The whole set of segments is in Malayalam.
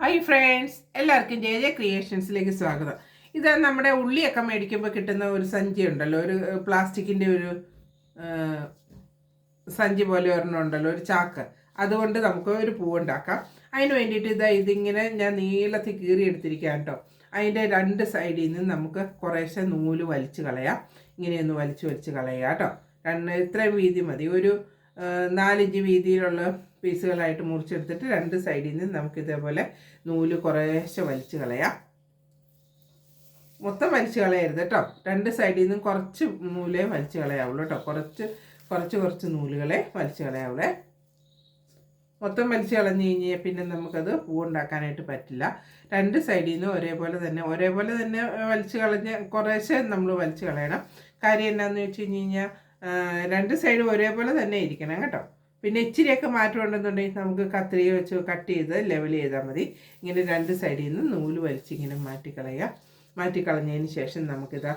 ഹായ് ഫ്രണ്ട്സ് എല്ലാവർക്കും ജെ ജെ ക്രിയേഷൻസിലേക്ക് സ്വാഗതം. ഇത് നമ്മുടെ ഉള്ളിയൊക്കെ മേടിക്കുമ്പോൾ കിട്ടുന്ന ഒരു സഞ്ചി ഉണ്ടല്ലോ. ഒരു പ്ലാസ്റ്റിക്കിന്റെ ഒരു സഞ്ചി പോലെ ഒരെണ്ണം ഉണ്ടല്ലോ. ഒരു ചാക്ക്. അതുകൊണ്ട് നമുക്ക് ഒരു പൂവുണ്ടാക്കാം അതിന് വേണ്ടിയിട്ട് ഇതാ ഇതിങ്ങനെ ഞാൻ നീളത്തിൽ കീറി എടുത്തിരിക്കാം കേട്ടോ. അതിന്റെ രണ്ട് സൈഡിൽ നിന്ന് നമുക്ക് കുറേശ്ശെ നൂൽ വലിച്ചു കളയാം. ഇങ്ങനെയൊന്ന് വലിച്ച് വലിച്ച് കളയാം കേട്ടോ. രണ്ട് ഇത്രയും വീതി മതി. ഒരു നാലിഞ്ച് വീതിയിലുള്ള പീസുകളായിട്ട് മുറിച്ചെടുത്തിട്ട് രണ്ട് സൈഡിൽ നിന്ന് നമുക്ക് ഇതേപോലെ നൂൽ കുറേശ്ശെ വലിച്ചു കളയാം. മൊത്തം വലിച്ചു കളയരുത് കേട്ടോ രണ്ട് സൈഡിൽ നിന്നും കുറച്ച് നൂലേ വലിച്ചു കളയാവുള്ളൂ കേട്ടോ കുറച്ച് കുറച്ച് കുറച്ച് നൂലുകളെ വലിച്ചു കളയാവുള്ളേ. മൊത്തം വലിച്ചു കളഞ്ഞു കഴിഞ്ഞാൽ പിന്നെ നമുക്കത് പൂവുണ്ടാക്കാനായിട്ട് പറ്റില്ല. രണ്ട് സൈഡിൽ നിന്നും ഒരേപോലെ തന്നെ ഒരേപോലെ തന്നെ വലിച്ചു കളഞ്ഞ് കുറേശ്ശെ നമ്മൾ വലിച്ചു കളയണം. കാര്യം എന്നാന്ന് വെച്ച് കഴിഞ്ഞ് കഴിഞ്ഞാൽ രണ്ട് സൈഡും ഒരേപോലെ തന്നെ ഇരിക്കണം കേട്ടോ. പിന്നെ ഇച്ചിരിയൊക്കെ മാറ്റം ഉണ്ടെന്നുണ്ടെങ്കിൽ നമുക്ക് കത്രിക വെച്ച് കട്ട് ചെയ്ത് ലെവൽ ചെയ്താൽ മതി. ഇങ്ങനെ രണ്ട് സൈഡിൽ നിന്ന് നൂൽ വലിച്ച് ഇങ്ങനെ മാറ്റിക്കളയുക. മാറ്റിക്കളഞ്ഞതിന് ശേഷം നമുക്കിതാ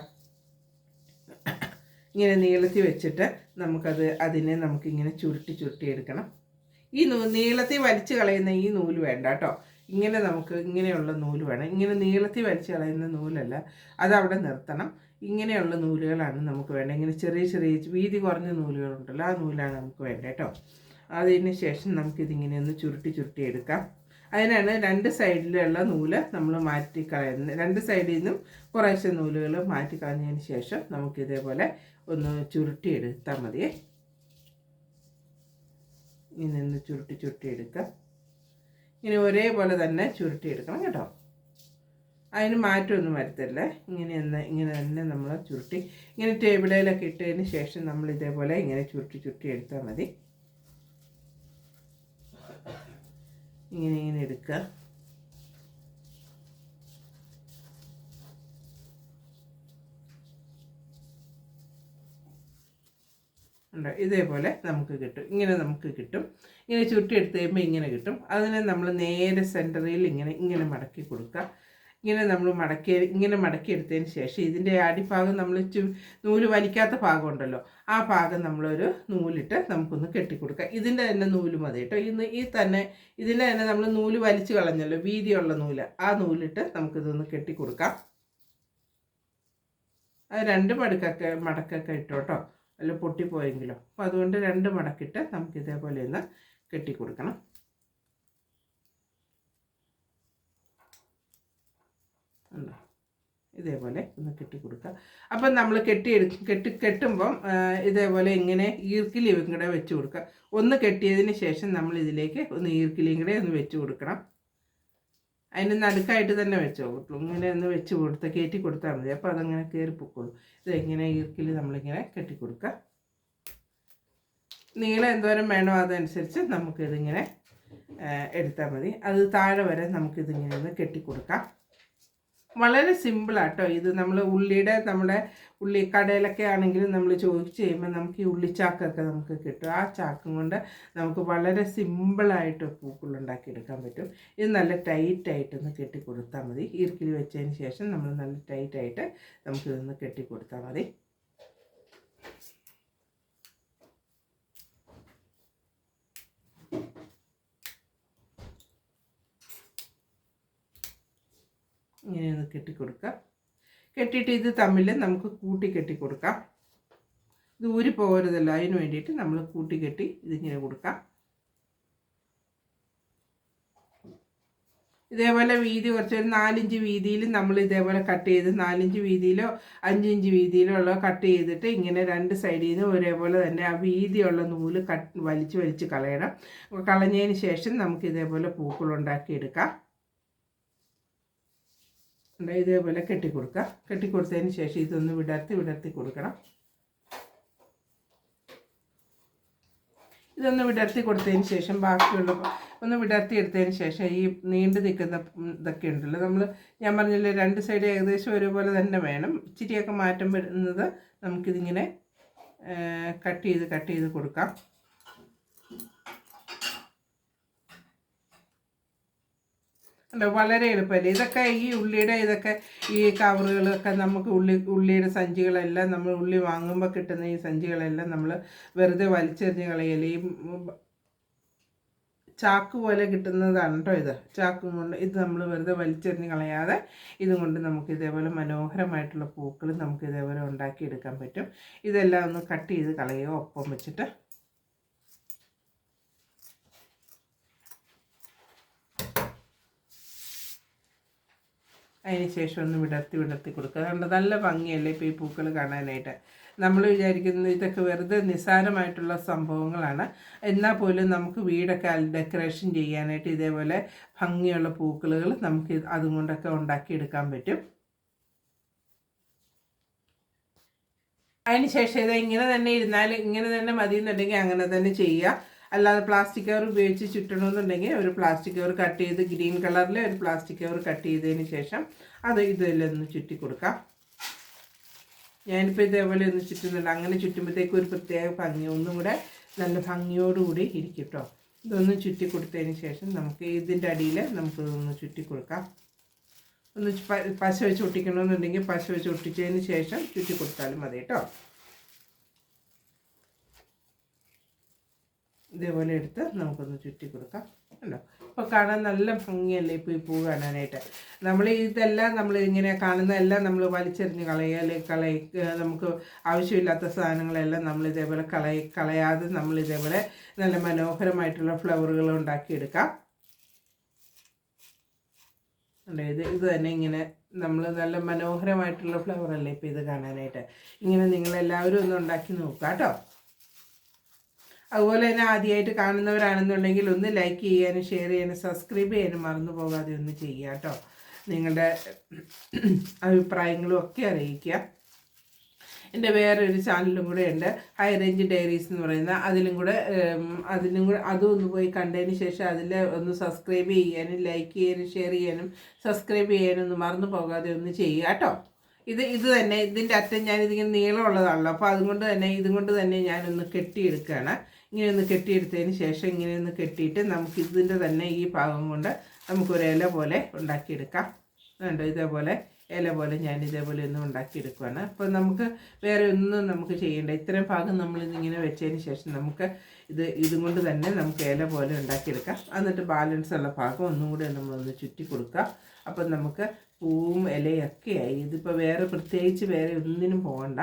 ഇങ്ങനെ നീളത്തിൽ വെച്ചിട്ട് നമുക്കത് അതിനെ നമുക്കിങ്ങനെ ചുരുട്ടി ചുരുട്ടി എടുക്കണം. ഈ നൂ നീളത്തിൽ വലിച്ച് കളയുന്ന ഈ നൂൽ വേണ്ട കേട്ടോ. ഇങ്ങനെ നമുക്ക് ഇങ്ങനെയുള്ള നൂൽ വേണം. ഇങ്ങനെ നീളത്തിൽ വലിച്ച് കളയുന്ന നൂലല്ല. അത് അവിടെ നിർത്തണം. ഇങ്ങനെയുള്ള നൂലുകളാണ് നമുക്ക് വേണ്ടത്. ഇങ്ങനെ ചെറിയ ചെറിയ വീതി കുറഞ്ഞ നൂലുകളുണ്ടല്ലോ ആ നൂലാണ് നമുക്ക് വേണ്ടത് കേട്ടോ. അതിന് ശേഷം നമുക്കിതിങ്ങനെ ഒന്ന് ചുരുട്ടി ചുരുട്ടി എടുക്കാം. അതിനാണ് രണ്ട് സൈഡിലുള്ള നൂൽ നമ്മൾ മാറ്റി കളയുന്നത്. രണ്ട് സൈഡിൽ നിന്നും കുറേശ്ശെ നൂലുകൾ മാറ്റി കളഞ്ഞതിന് ശേഷം നമുക്ക് ഇതേപോലെ ഒന്ന് ചുരുട്ടി എടുത്താൽ മതിയേ ഇങ്ങനെ ഒന്ന് ചുരുട്ടി ചുരുട്ടി എടുക്കാം. ഇങ്ങനെ ഒരേപോലെ തന്നെ ചുരുട്ടി എടുക്കണം കേട്ടോ. അതിന് മാറ്റമൊന്നും വരുത്തില്ല ഇങ്ങനെ ഒന്ന് ഇങ്ങനെ തന്നെ നമ്മൾ ചുരുട്ടി ഇങ്ങനെ ടേബിളിലൊക്കെ ഇട്ടതിന് ശേഷം നമ്മൾ ഇതേപോലെ ഇങ്ങനെ ചുരുട്ടി ചുരുട്ടി എടുത്താൽ മതി. ഇങ്ങനെ ഇങ്ങനെ എടുക്കുക ഇതേപോലെ നമുക്ക് കിട്ടും. ഇങ്ങനെ നമുക്ക് കിട്ടും. ഇങ്ങനെ ചുരുട്ടി എടുത്ത് കഴിയുമ്പോൾ ഇങ്ങനെ കിട്ടും. അതിനെ നമ്മൾ നേരെ സെന്ററിൽ ഇങ്ങനെ ഇങ്ങനെ മടക്കി കൊടുക്കുക ഇങ്ങനെ നമ്മൾ മടക്കി ഇങ്ങനെ മടക്കിയെടുത്തതിന് ശേഷം ഇതിന്റെ അടിഭാഗം നമ്മൾ ചു നൂൽ വലിക്കാത്ത ഭാഗം ഉണ്ടല്ലോ ആ ഭാഗം നമ്മളൊരു നൂലിട്ട് നമുക്കൊന്ന് കെട്ടിക്കൊടുക്കാം. ഇതിന്റെ തന്നെ നൂൽ മതി കേട്ടോ. ഇന്ന് ഈ തന്നെ ഇതിന്റെ തന്നെ നമ്മൾ നൂൽ വലിച്ചു കളഞ്ഞല്ലോ വീതിയുള്ള നൂൽ ആ നൂലിട്ട് നമുക്കിതൊന്ന് കെട്ടിക്കൊടുക്കാം. അത് രണ്ട് മടക്കൊക്കെ മടക്കൊക്കെ ഇട്ടോട്ടോ അല്ല പൊട്ടിപ്പോയെങ്കിലോ. അപ്പോൾ അതുകൊണ്ട് രണ്ട് മടക്കിട്ട് നമുക്ക് ഇതേപോലെ ഒന്ന് കെട്ടിക്കൊടുക്കണം ഉണ്ടോ ഇതേപോലെ ഒന്ന് കെട്ടി കൊടുക്കുക അപ്പം നമ്മൾ കെട്ടിയെടുക്കും കെട്ടി കെട്ടുമ്പം ഇതേപോലെ ഇങ്ങനെ ഈർക്കിലിയും കൂടെ വെച്ച് കൊടുക്കുക. ഒന്ന് കെട്ടിയതിന് ശേഷം നമ്മൾ ഇതിലേക്ക് ഒന്ന് ഈർക്കിലിയും കൂടെ ഒന്ന് വെച്ച് കൊടുക്കണം. അതിന് നടുക്കായിട്ട് തന്നെ വെച്ചോ കൊടുക്കും ഇങ്ങനെ ഒന്ന് വെച്ച് കൊടുത്ത് കയറ്റി കൊടുത്താൽ മതി. അപ്പോൾ അതങ്ങനെ കയറി പൊക്കോളൂ. ഇതെങ്ങനെ ഈർക്കിൽ നമ്മളിങ്ങനെ കെട്ടിക്കൊടുക്കുക നീളം എന്തോരം വേണോ അതനുസരിച്ച് നമുക്കിതിങ്ങനെ എടുത്താൽ മതി. അത് താഴെ വരെ നമുക്കിതിങ്ങനെ ഒന്ന് കെട്ടിക്കൊടുക്കാം വളരെ സിമ്പിളാട്ടോ ഇത് നമ്മൾ ഉള്ളിയുടെ നമ്മുടെ ഉള്ളി കടയിലൊക്കെ ആണെങ്കിലും നമ്മൾ ചോദിച്ച് കഴിയുമ്പോൾ നമുക്ക് ഈ ഉള്ളിച്ചാക്കൊക്കെ നമുക്ക് കിട്ടും. ആ ചാക്കും കൊണ്ട് നമുക്ക് വളരെ സിമ്പിളായിട്ട് പൂക്കളുണ്ടാക്കിയെടുക്കാൻ പറ്റും. ഇത് നല്ല ടൈറ്റായിട്ടൊന്ന് കെട്ടി കൊടുത്താൽ മതി. ഈർക്കിൽ വെച്ചതിന് ശേഷം നമ്മൾ നല്ല ടൈറ്റായിട്ട് നമുക്കിതൊന്ന് കെട്ടി കൊടുത്താൽ മതി. ഇങ്ങനെ ഒന്ന് കെട്ടിക്കൊടുക്കാം. കെട്ടിയിട്ട് ഇത് തമ്മിൽ നമുക്ക് കൂട്ടി കെട്ടിക്കൊടുക്കാം. ഇത് ഊരി പോകരുതല്ലോ അതിന് വേണ്ടിയിട്ട് നമ്മൾ കൂട്ടി കെട്ടി ഇതിങ്ങനെ കൊടുക്കാം. ഇതേപോലെ വീതി കുറച്ച് ഒരു നാലിഞ്ച് വീതിയിൽ നമ്മൾ ഇതേപോലെ കട്ട് ചെയ്ത് നാലിഞ്ച് വീതിയിലോ അഞ്ചിഞ്ച് വീതിയിലോ ഉള്ള കട്ട് ചെയ്തിട്ട് ഇങ്ങനെ രണ്ട് സൈഡിൽ നിന്ന് ഒരേപോലെ തന്നെ ആ വീതിയുള്ള നൂൽ കട്ട് വലിച്ച് വലിച്ച് കളയണം. കളഞ്ഞതിന് ശേഷം നമുക്ക് ഇതേപോലെ പൂക്കളുണ്ടാക്കി എടുക്കാം ഉണ്ട് ഇതേപോലെ കെട്ടിക്കൊടുക്കുക. കെട്ടിക്കൊടുത്തതിന് ശേഷം ഇതൊന്ന് വിടർത്തി വിടർത്തി കൊടുക്കണം. ഇതൊന്ന് വിടർത്തി കൊടുത്തതിന് ശേഷം ബാക്കിയുള്ള ഒന്ന് വിടർത്തി എടുത്തതിന് ശേഷം ഈ നീണ്ടു നിൽക്കുന്ന ഇതൊക്കെ ഉണ്ടല്ലോ. നമ്മൾ ഞാൻ പറഞ്ഞില്ലേ രണ്ട് സൈഡ് ഏകദേശം ഒരുപോലെ തന്നെ വേണം. ഇച്ചിരിയൊക്കെ മാറ്റം വരുന്നത് നമുക്കിതിങ്ങനെ കട്ട് ചെയ്ത് കട്ട് ചെയ്ത് കൊടുക്കാം. വളരെ എളുപ്പമല്ലേ? ഇതൊക്കെ ഈ ഉള്ളിയുടെ ഇതൊക്കെ ഈ കവറുകളൊക്കെ നമുക്ക് ഉള്ളി ഉള്ളിയുടെ സഞ്ചികളെല്ലാം നമ്മൾ ഉള്ളി വാങ്ങുമ്പോൾ കിട്ടുന്ന ഈ സഞ്ചികളെല്ലാം നമ്മൾ വെറുതെ വലിച്ചെറിഞ്ഞ് കളയല്ലേ? ഈ ചാക്ക് പോലെ കിട്ടുന്നതാണ് കേട്ടോ ഇത്. ചാക്കും കൊണ്ട് ഇത് നമ്മൾ വെറുതെ വലിച്ചെറിഞ്ഞ് കളയാതെ ഇതും കൊണ്ട് നമുക്ക് ഇതേപോലെ മനോഹരമായിട്ടുള്ള പൂക്കൾ നമുക്ക് ഇതേപോലെ ഉണ്ടാക്കിയെടുക്കാൻ പറ്റും. ഇതെല്ലാം ഒന്ന് കട്ട് ചെയ്ത് കളയുക. ഒപ്പം വെച്ചിട്ട് അതിന് ശേഷം ഒന്ന് വിടർത്തി വിടർത്തി കൊടുക്കുക. അതുകൊണ്ട് നല്ല ഭംഗിയല്ലേ ഇപ്പോൾ ഈ പൂക്കൾ കാണാനായിട്ട്? നമ്മൾ വിചാരിക്കുന്നത് ഇതൊക്കെ വെറുതെ നിസ്സാരമായിട്ടുള്ള സംഭവങ്ങളാണ്. എന്നാൽ പോലും നമുക്ക് വീടൊക്കെ ഡെക്കറേഷൻ ചെയ്യാനായിട്ട് ഇതേപോലെ ഭംഗിയുള്ള പൂക്കളുകൾ നമുക്ക് അതും കൊണ്ടൊക്കെ ഉണ്ടാക്കിയെടുക്കാൻ പറ്റും. അതിന് ശേഷം ഇത് ഇങ്ങനെ തന്നെ ഇരുന്നാൽ ഇങ്ങനെ തന്നെ മതി എന്നുണ്ടെങ്കിൽ അങ്ങനെ തന്നെ ചെയ്യുക അല്ലാതെ പ്ലാസ്റ്റിക് കവർ ഉപയോഗിച്ച് ചുറ്റണമെന്നുണ്ടെങ്കിൽ ഒരു പ്ലാസ്റ്റിക് കവർ കട്ട് ചെയ്ത് ഗ്രീൻ കളറിൽ ഒരു പ്ലാസ്റ്റിക് കവർ കട്ട് ചെയ്തതിന് ശേഷം അത് ഇതിലൊന്ന് ചുറ്റി കൊടുക്കാം. ഞാനിപ്പോൾ ഇതേപോലെ ഒന്ന് ചുറ്റുന്നുണ്ട്. അങ്ങനെ ചുറ്റുമ്പോഴത്തേക്കും ഒരു പ്രത്യേക ഭംഗി ഒന്നും കൂടെ നല്ല ഭംഗിയോടുകൂടി ഇരിക്കും കേട്ടോ ഇതൊന്ന് ചുറ്റി കൊടുത്തതിന് ശേഷം നമുക്ക് ഇതിന്റെ അടിയിൽ നമുക്കിതൊന്ന് ചുറ്റി കൊടുക്കാം. ഒന്ന് പശ വെച്ച് ഒട്ടിക്കണമെന്നുണ്ടെങ്കിൽ പശ വെച്ച് ഒട്ടിച്ചതിന് ശേഷം ചുറ്റി കൊടുത്താലും മതി കേട്ടോ. ഇതേപോലെ എടുത്ത് നമുക്കൊന്ന് ചുറ്റി കൊടുക്കാം ഉണ്ടോ ഇപ്പോൾ കാണാൻ നല്ല ഭംഗിയല്ലേ ഇപ്പോൾ ഈ പൂ കാണാനായിട്ട്? നമ്മൾ ഇതെല്ലാം നമ്മൾ ഇങ്ങനെ കാണുന്ന എല്ലാം നമ്മൾ വലിച്ചെറിഞ്ഞ് കളയുക അല്ലെങ്കിൽ കളയ നമുക്ക് ആവശ്യമില്ലാത്ത സാധനങ്ങളെല്ലാം നമ്മൾ ഇതേപോലെ കളയ കളയാതെ നമ്മൾ ഇതേപോലെ നല്ല മനോഹരമായിട്ടുള്ള ഫ്ലവറുകൾ ഉണ്ടാക്കിയെടുക്കാം. എടുക്കാം ഇത് ഇത് തന്നെ ഇങ്ങനെ നമ്മൾ നല്ല മനോഹരമായിട്ടുള്ള ഫ്ലവർ അല്ലേ ഇപ്പോൾ ഇത് കാണാനായിട്ട്? ഇങ്ങനെ നിങ്ങളെല്ലാവരും ഒന്ന് ഉണ്ടാക്കി നോക്കാം കേട്ടോ അതുപോലെ തന്നെ ആദ്യമായിട്ട് കാണുന്നവരാണെന്നുണ്ടെങ്കിൽ ഒന്ന് ലൈക്ക് ചെയ്യാനും ഷെയർ ചെയ്യാനും സബ്സ്ക്രൈബ് ചെയ്യാനും മറന്നു പോകാതെ ഒന്ന് ചെയ്യുക കേട്ടോ. നിങ്ങളുടെ അഭിപ്രായങ്ങളും ഒക്കെ അറിയിക്കുക. എന്റെ വേറൊരു ചാനലും കൂടെ ഉണ്ട്. ഹൈ റേഞ്ച് ഡയറീസ് എന്ന് പറയുന്ന. അതിലും കൂടെ അതിലും കൂടെ അതും ഒന്ന് പോയി കണ്ടതിന് ശേഷം അതിൽ ഒന്ന് സബ്സ്ക്രൈബ് ചെയ്യാനും ലൈക്ക് ചെയ്യാനും ഷെയർ ചെയ്യാനും സബ്സ്ക്രൈബ് ചെയ്യാനും ഒന്ന് മറന്നു പോകാതെ ഒന്ന് ചെയ്യുക കേട്ടോ. ഇത് ഇത് തന്നെ ഇതിന്റെ അറ്റം ഞാനിതിങ്ങനെ നീളമുള്ളതാണല്ലോ. അപ്പോൾ അതുകൊണ്ട് തന്നെ ഇതുകൊണ്ട് തന്നെ ഞാനൊന്ന് കെട്ടിയെടുക്കുകയാണ്. ഇങ്ങനെ ഒന്ന് കെട്ടിയെടുത്തതിന് ശേഷം ഇങ്ങനെ ഒന്ന് കെട്ടിയിട്ട് നമുക്ക് ഇതിന്റെ തന്നെ ഈ ഭാഗം കൊണ്ട് നമുക്കൊരു ഇല പോലെ ഉണ്ടാക്കിയെടുക്കാം. കണ്ടോ? ഇതേപോലെ ഇല പോലെ ഞാൻ ഇതേപോലെ ഒന്ന് ഉണ്ടാക്കിയെടുക്കുകയാണ് അപ്പോൾ നമുക്ക് വേറെ ഒന്നും നമുക്ക് ചെയ്യേണ്ട ഇത്രയും ഭാഗം നമ്മൾ ഇതിങ്ങനെ വെച്ചതിന് ശേഷം നമുക്ക് ഇത് ഇതും കൊണ്ട് തന്നെ നമുക്ക് ഇല പോലെ ഉണ്ടാക്കിയെടുക്കാം. എന്നിട്ട് ബാലൻസ് ഉള്ള ഭാഗം ഒന്നും കൂടെ നമ്മളൊന്ന് ചുറ്റി കൊടുക്കാം. അപ്പം നമുക്ക് പൂവും ഇലയൊക്കെ ആയി ഇതിപ്പോൾ വേറെ പ്രത്യേകിച്ച് വേറെ ഒന്നിനും പോകണ്ട.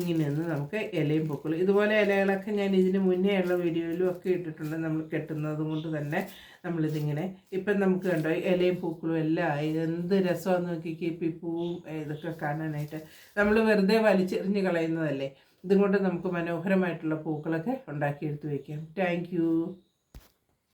ഇങ്ങനെയൊന്ന് നമുക്ക് ഇലയും പൊക്കുള്ളൂ ഇതുപോലെ ഇലകളൊക്കെ ഞാൻ ഇതിന് മുന്നേ ഉള്ള വീഡിയോയിലും ഒക്കെ ഇട്ടിട്ടുണ്ട്. നമ്മൾ കെട്ടുന്നത് കൊണ്ട് തന്നെ നമ്മളിതിങ്ങനെ ഇപ്പം നമുക്ക് കണ്ടോ ഇലയും പൂക്കളും എല്ലാം ആയി. എന്ത് രസമാണെന്ന് നോക്കിക്കേ ഇപ്പം ഈ പൂവും ഇതൊക്കെ കാണാനായിട്ട്. നമ്മൾ വെറുതെ വലിച്ചെറിഞ്ഞ് കളയുന്നതല്ലേ. ഇതും കൊണ്ട് നമുക്ക് മനോഹരമായിട്ടുള്ള പൂക്കളൊക്കെ ഉണ്ടാക്കിയെടുത്ത് വയ്ക്കാം താങ്ക്